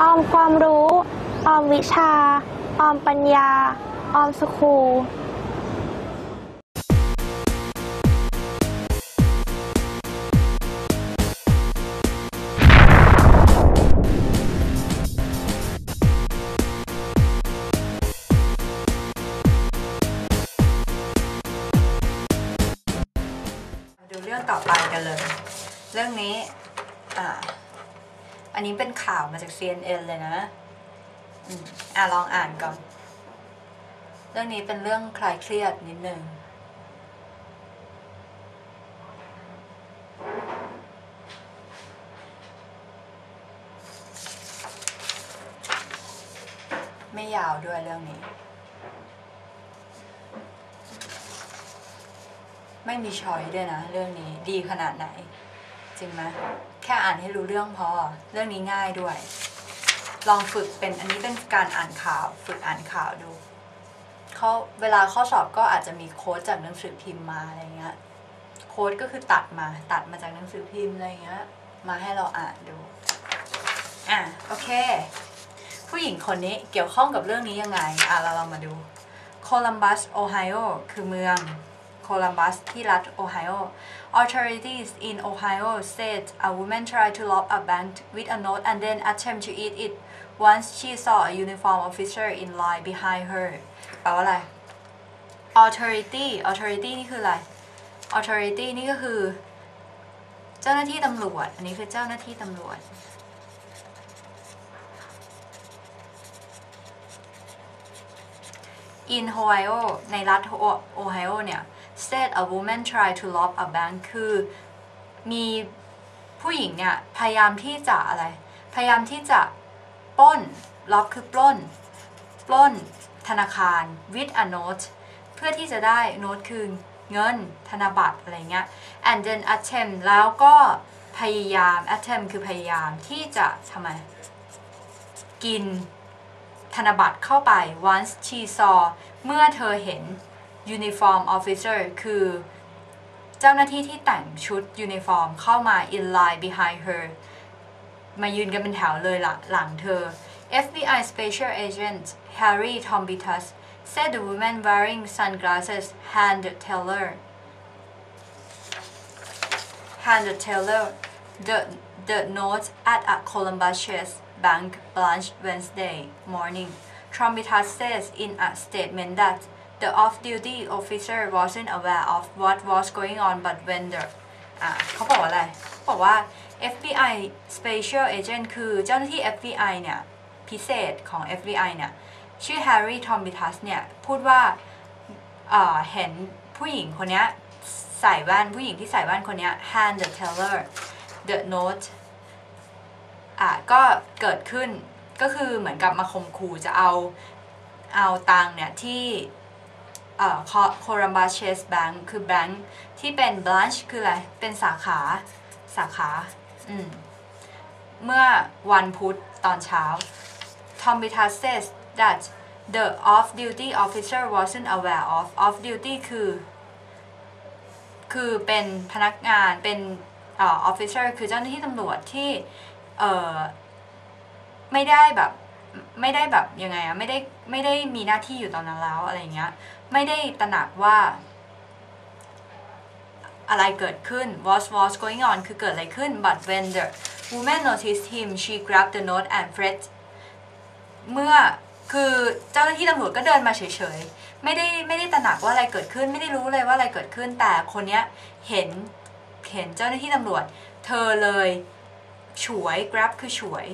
ออมความรู้ ออมวิชา ออมปัญญา ออมสคูลดูเรื่องต่อไปกันเลย เรื่องนี้ อ่า อันนี้เป็นข่าวมาจาก CNN เลยนะอืมอะลองอ่านก่อน เรื่องนี้เป็นเรื่องคลายเครียดนิดนึงไม่ยาวด้วยเรื่องนี้ ไม่มีช้อยด้วยนะ เรื่องนี้ดีขนาดไหน จริงไหมแค่อ่านให้รู้เรื่องพอ เรื่องนี้ง่ายด้วย ลองฝึกเป็นอันนี้เป็นการอ่านข่าว ฝึกอ่านข่าวดูเขาเวลาข้อสอบก็อาจจะมีโค้ดจากหนังสือพิมพ์มาอะไรเงี้ย โค้ดก็คือตัดมา ตัดมาจากหนังสือพิมพ์อะไรเงี้ย มาให้เราอ่านดู อะโอเค ผู้หญิงคนนี้เกี่ยวข้องกับเรื่องนี้ยังไง อะเราลองมาดูโคลัมบัสโอไฮโอคือเมือง โคลัมบัสที่รัฐโอไฮโอ Authorities in Ohio said a woman tried to rob a bank with a note and then attempt to eat it once she saw a uniform officer in line behind her แปลว่าอะไร Authority Authority นี่คืออะไร Authority นี่ก็คือ เจ้าหน้าที่ตำรวจ อันนี้คือเจ้าหน้าที่ตำรวจ in Ohio ในรัฐโอไฮโอเนี่ย said a woman tried to rob a bank คือมีผู้หญิงเนี่ยพยายามที่จะอะไร พยายามที่จะปล้น rob คือปล้น ปล้นธนาคาร with a note เพื่อที่จะได้โน้ตคือเงินธนบัตรอะไรเงี้ย and then attempt แล้วก็พยายาม attempt คือพยายามที่จะทำไม กินธนบัตรเข้าไป once she saw เมื่อเธอเห็น uniform officer คือเจ้าหน้าที่ที่แต่งชุดยูนิฟอร์มเข้ามา in line behind her มายืนกันเป็นแถวเลยละหลังเธอ FBI Special Agent Harry Tombitas said the woman wearing sunglasses hand teller hand teller the the note at a Columbus Chase Bank branch Wednesday morning. Trumbitas says in a statement that the off-duty officer wasn't aware of what was going on but when the อะเขาบอกว่าอะไรเขาบอกว่า FBI Special Agent คือเจ้าหน้าที่ FBI เนี่ย พิเศษของ FBI เนี่ย ชื่อ Harry Tombitas เนี่ย พูดว่าเอ่อเห็นผู้หญิงคนเนี้ยใส่แว่นผู้หญิงที่ใส่แว่นคนเนี้ย hand the teller the note อะก็เกิดขึ้นก็คือเหมือนกับมาข่มขู่จะเอาเอาตังเนี่ยที่ เอ่อโคลัมบัสเชสแบงค์คือแบงค์ที่เป็นบลันช์คืออะไร เป็นสาขาสาขาอืมเมื่อวันพุธตอนเช้า Tom b i t a says that the off-duty officer wasn't aware of off-duty คือ คือเป็นพนักงานเป็นเอ่อ officer คือเจ้าหน้าที่ตำรวจที่เออไม่ได้แบบไม่ได้แบบยังไงอะไม่ได้ไม่ได้มีหน้าที่อยู่ตอนนั้นแล้วอะไรเงี้ยไม่ได้ตระหนักว่า อะไรเกิดขึ้น what was going on คือเกิดอะไรขึ้น but when the woman noticed him she grabbed the note and fled เมื่อคือเจ้าหน้าที่ตำรวจก็เดินมาเฉยๆ ไม่ได้ไม่ได้ตระหนักว่าอะไรเกิดขึ้น ไม่ได้รู้เลยว่าอะไรเกิดขึ้น แต่คนเนี้ยเห็นเห็นเจ้าหน้าที่ตำรวจ เธอเลยฉวย grab คือฉวย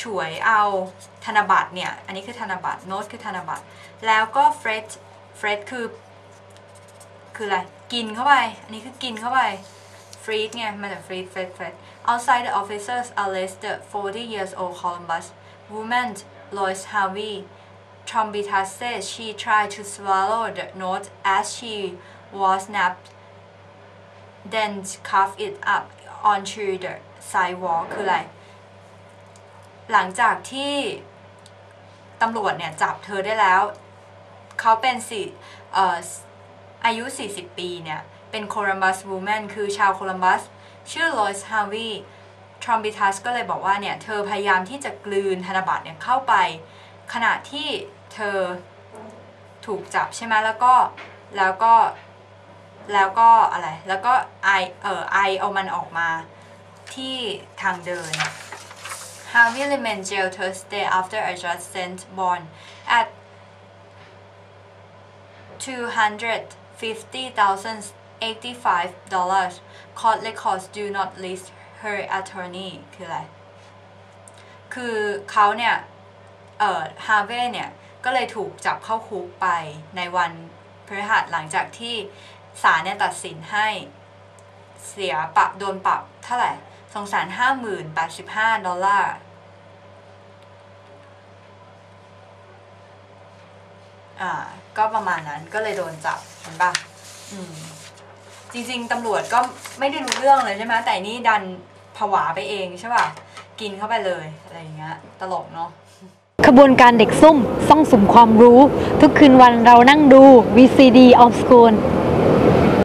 ฉวยเอาธนบัตรเนี่ย อันนี้คือธนบัตรโน้ตคือธนบัตร แล้วก็ fret fret คือ คืออะไร กินเข้าไป อันนี้คือกินเข้าไป freeze ไงมาจาก freeze fret fret outside the officers arrest the 40 years old Columbus woman Lois Harvey Trombita says she tried to swallow the note as she was napped then coughed it up onto the sidewalk คืออะไร หลังจากที่ตำรวจเนี่ยจับเธอได้แล้ว เขาเป็นสี่เอ่ออายุ 40 ปีเนี่ย เป็นโคลัมบัสวูแมนคือชาวโคลัมบัส ชื่อลอยส์ฮาวีทรอมบิทัสก็เลยบอกว่าเนี่ย เธอพยายามที่จะกลืนธนบัตรเนี่ยเข้าไป ขณะที่เธอถูกจับใช่ไหมแล้วก็แล้วก็แล้วก็อะไร แล้วก็ไอเออไอเอามันออกมาที่ทางเดิน Harvey remained jail Thursday after a judge sent bond at 250,085 dollars court records do not list her attorney คืออะไร คือเขาเนี่ย เอ่อ ฮาร์เวย์เนี่ย ก็เลยถูกจับเข้าคุกไปในวันพฤหัสหลังจากที่ศาลเนี่ยตัดสินให้เสียปรับโดนปรับเท่าไหร่สองแสนห้าหมื่นแปดสิบห้าดอลลาร์ อ่าก็ประมาณนั้นก็เลยโดนจับเห็นปะอืมจริง ๆตำรวจก็ไม่ได้รู้เรื่องเลยใช่ไหมแต่นี่ดันผวาไปเองใช่ป่ะกินเข้าไปเลยอะไรอย่างเงี้ยตลกเนาะขบวนการเด็กซุ่มซ่องสุมความรู้ ทุกคืนวันเรานั่งดู VCD of School